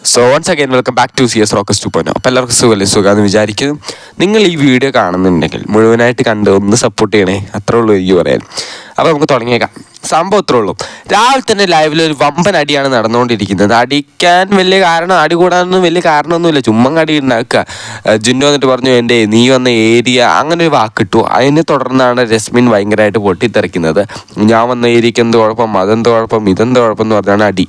So once again welcome back to C S rocks two point അപ്പോൾ എല്ലാവർക്കും സുഖമല്ലേ? സുഖമെന്ന് വിചാരിക്കുന്നു. നിങ്ങൾ ഈ വീഡിയോ കാണുന്നുണ്ടെങ്കിൽ മുഴുവനായിട്ട് കണ്ട് ഒന്ന് സപ്പോർട്ട് ചെയ്യണേ. അത്രേ ഉള്ളൂ എനിക്ക് പറയാൻ. അപ്പോൾ നമുക്ക് തുടങ്ങിയേക്കാം. സംഭവം അത്രേ ഉള്ളൂ. രാവിലെ തന്നെ ലൈവിൽ ഒരു വമ്പൻ അടിയാണ് നടന്നുകൊണ്ടിരിക്കുന്നത്. അടിക്കാൻ വലിയ കാരണം അടി കൂടാനൊന്നും വലിയ കാരണമൊന്നുമില്ല. ചുമ്മാ അടി ഉണ്ടാക്കുക. ജിന്നു വന്നിട്ട് പറഞ്ഞു എന്റെ നീ വന്ന ഏരിയ അങ്ങനെ ഒരു വാക്കിട്ടു അതിനെ തുടർന്നാണ് രശ്മിൻ ഭയങ്കരമായിട്ട് പൊട്ടിത്തെറിക്കുന്നത്. ഞാൻ വന്ന ഏരിയക്ക് എന്ത് കുഴപ്പം? അതെന്ത് കുഴപ്പം? ഇതെന്ത് കുഴപ്പം? എന്ന് പറഞ്ഞാണ് അടി.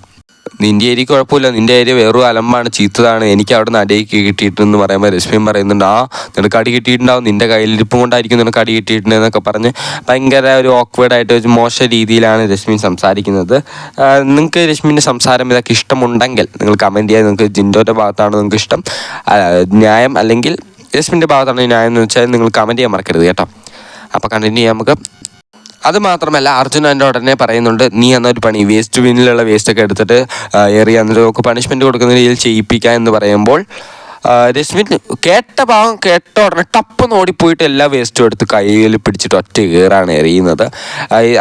നിന്റെ ഏരിയ കുഴപ്പമില്ല. നിന്റെ ഏരിയ വേറൊരു അലമ്പാണ്. ചീത്തതാണ്. എനിക്ക് അവിടെ നിന്ന് അടിയൊക്കെ കിട്ടിയിട്ടെന്ന് പറയുമ്പോൾ രശ്മി പറയുന്നുണ്ട് ആ നിനക്ക് അടി കിട്ടിയിട്ടുണ്ടാവും. നിന്റെ കയ്യിലിരിപ്പം കൊണ്ടായിരിക്കും നിനക്ക് അടി കിട്ടിയിട്ടുണ്ടെന്നൊക്കെ പറഞ്ഞ് ഭയങ്കര ഒരു ഓക്വേഡായിട്ട് ഒരു മോശ രീതിയിലാണ് രശ്മി സംസാരിക്കുന്നത്. നിങ്ങൾക്ക് രശ്മിന്റെ സംസാരം ഇതൊക്കെ ഇഷ്ടമുണ്ടെങ്കിൽ നിങ്ങൾ കമന്റ് ചെയ്യാൻ നിങ്ങൾക്ക് ജിൻഡോന്റെ ഭാഗത്താണ് നിങ്ങൾക്ക് ഇഷ്ടം. ന്യായം അല്ലെങ്കിൽ രശ്മിന്റെ ഭാഗത്താണ് ന്യായം എന്ന് വെച്ചാൽ നിങ്ങൾ കമന്റ് ചെയ്യാൻ മറക്കരുത് കേട്ടോ. അപ്പോൾ കണ്ടിന്യൂ ചെയ്യാം നമുക്ക്. അത് മാത്രമല്ല അർജുൻ എന്റെ ഉടനെ പറയുന്നുണ്ട് നീ എന്നൊരു പണി വേസ്റ്റ് ബിന്നിലുള്ള വേസ്റ്റ് ഒക്കെ എടുത്തിട്ട് എറിയ എന്നിട്ട് പണിഷ്മെന്റ് കൊടുക്കുന്ന രീതിയിൽ ചെയ്യിപ്പിക്കുക എന്ന് പറയുമ്പോൾ രശ്മിൻ കേട്ട ഭാഗം കേട്ട ഉടനെ ടപ്പെന്ന് ഓടിപ്പോയിട്ട് എല്ലാ വേസ്റ്റും എടുത്ത് കയ്യിൽ പിടിച്ചിട്ട് ഒറ്റ കയറാണ് എറിയുന്നത്.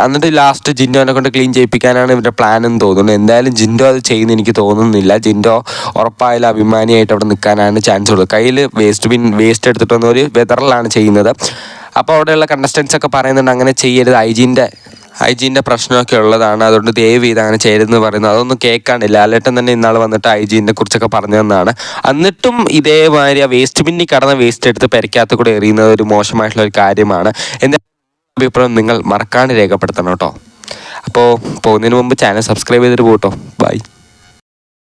എന്നിട്ട് ലാസ്റ്റ് ജിൻഡോനെ കൊണ്ട് ക്ലീൻ ചെയ്യിപ്പിക്കാനാണ് ഇവരുടെ പ്ലാൻ എന്ന് തോന്നുന്നത് എന്തായാലും ജിൻഡോ അത് ചെയ്യുന്ന എനിക്ക് തോന്നുന്നില്ല. ജിൻഡോ ഉറപ്പായാലും അഭിമാനിയായിട്ട് അവിടെ നിൽക്കാനാണ് ചാൻസ് ഉള്ളത്. കയ്യിൽ വേസ്റ്റ് ബിൻ വേസ്റ്റ് എടുത്തിട്ട് വന്ന ഒരു വെതറിലാണ് ചെയ്യുന്നത്. അപ്പോൾ അവിടെയുള്ള കണ്ടസ്റ്റൻസ് ഒക്കെ പറയുന്നുണ്ട് അങ്ങനെ ചെയ്യരുത്. ഹൈജീന്റെ ഹൈജീന്റെ പ്രശ്നമൊക്കെ ഉള്ളതാണ്. അതുകൊണ്ട് ദയവ് ചെയ്ത് അങ്ങനെ ചെയ്യരുതെന്ന് പറയുന്നത് അതൊന്നും കേൾക്കാണ്ടില്ല ലാലേട്ടൻ തന്നെ ഇന്നാൾ വന്നിട്ട് ഹൈജീനെ കുറിച്ചൊക്കെ പറഞ്ഞു തന്നതാണ് എന്നിട്ടും ഇതേമാതിരി ആ വേസ്റ്റ് ബിന്നിൽ കടന്ന വേസ്റ്റ് എടുത്ത് പെരക്കാത്ത കൂടെ എറിയുന്നത് ഒരു മോശമായിട്ടുള്ള ഒരു കാര്യമാണ്. എന്റെ അഭിപ്രായം നിങ്ങൾ മറക്കാണ്ട് രേഖപ്പെടുത്തണം കേട്ടോ. അപ്പോൾ പോകുന്നതിന് മുമ്പ് ചാനൽ സബ്സ്ക്രൈബ് ചെയ്തിട്ട് പോട്ടോ. ബൈ